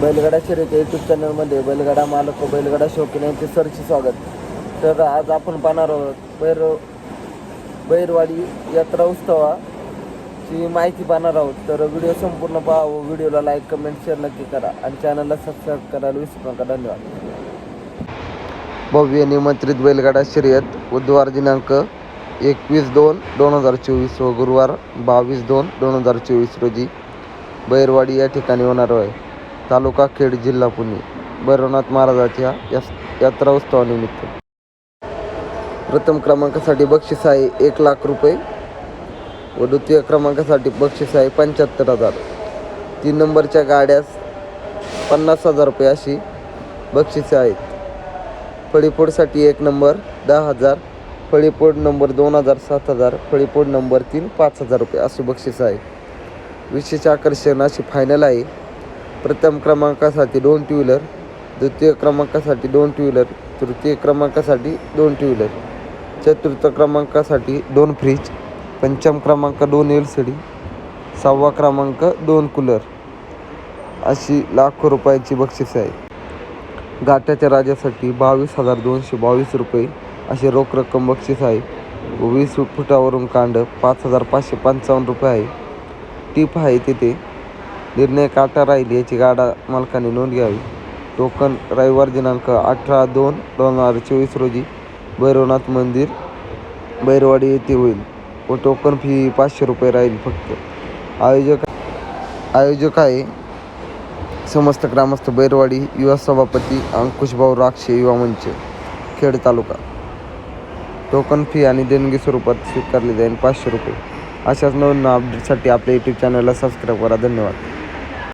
बैलगाडा शर्यत यूट्यूब चॅनलमध्ये बैलगाडा मालक व बैलगाडा शौकीन यांचे सरचे स्वागत. तर आज आपण पाहणार आहोत बैर बैरवाडी यात्रा उत्सवाची माहिती पाहणार आहोत. तर व्हिडिओ संपूर्ण पहा व व्हिडिओला लाईक कमेंट शेअर नक्की करा आणि चॅनलला सबस्क्राईब करायला विसरू नका. धन्यवाद. भव्य निमंत्रित बैलगाडा शर्यत बुधवार दिनांक एकवीस दोन दोन हजार चोवीस व गुरुवार बावीस दोन दोन हजार चोवीस रोजी बैरवाडी या ठिकाणी होणार आहे. तालुका खेड जिल्हा पुणे. भैरवनाथ महाराजाच्या यास यात्रा उत्सवानिमित्त. प्रथम क्रमांकासाठी बक्षीस आहे एक लाख रुपये व द्वितीय क्रमांकासाठी बक्षीस आहे पंच्याहत्तर हजार. तीन नंबरच्या गाड्यास पन्नास हजार रुपये अशी बक्षिसे आहेत. फळीपोडसाठी एक नंबर दहा हजार फळीपोड नंबर दोन हजार सात हजार फळीपोड नंबर तीन पाच हजार रुपये असे बक्षीस आहे विशेष आकर्षण अशी फायनल आहे. प्रथम क्रमांकासाठी दोन टू व्हीलर द्वितीय क्रमांकासाठी दोन टू व्हीलर तृतीय क्रमांकासाठी दोन टू व्हीलर चतुर्थ क्रमांकासाठी दोन फ्रीज पंचम क्रमांक दोन एल सी डी सहावा क्रमांक दोन कूलर. अशी लाखो रुपयाची बक्षीस आहे. गाठ्याच्या राजासाठी बावीस हजार दोनशे बावीस रुपये असे रोख रक्कम बक्षीस आहे. वीस फुटावरून कांड पाच हजार पाचशे पंचावन्न रुपये आहे. टीप आहे तिथे. निर्णय काटा राहील याची गाडा मालकाने नोंद घ्यावी. टोकन रविवार दिनांक अठरा दोन दोन हजार चोवीस रोजी भैरवनाथ मंदिर बैरवाडी येथे होईल. व टोकन फी पाचशे रुपये राहील फक्त. आयोजक आयोजक आहे समस्त ग्रामस्थ बैरवाडी युवा सभापती अंकुशभाऊ राक्षे युवा मंच खेड तालुका. टोकन फी आणि देणगी स्वरूपात स्वीकारली जाईल पाचशे रुपये. अशाच नवीन अपडेटसाठी आपल्या यूट्यूब चॅनलला सबस्क्राईब करा. धन्यवाद.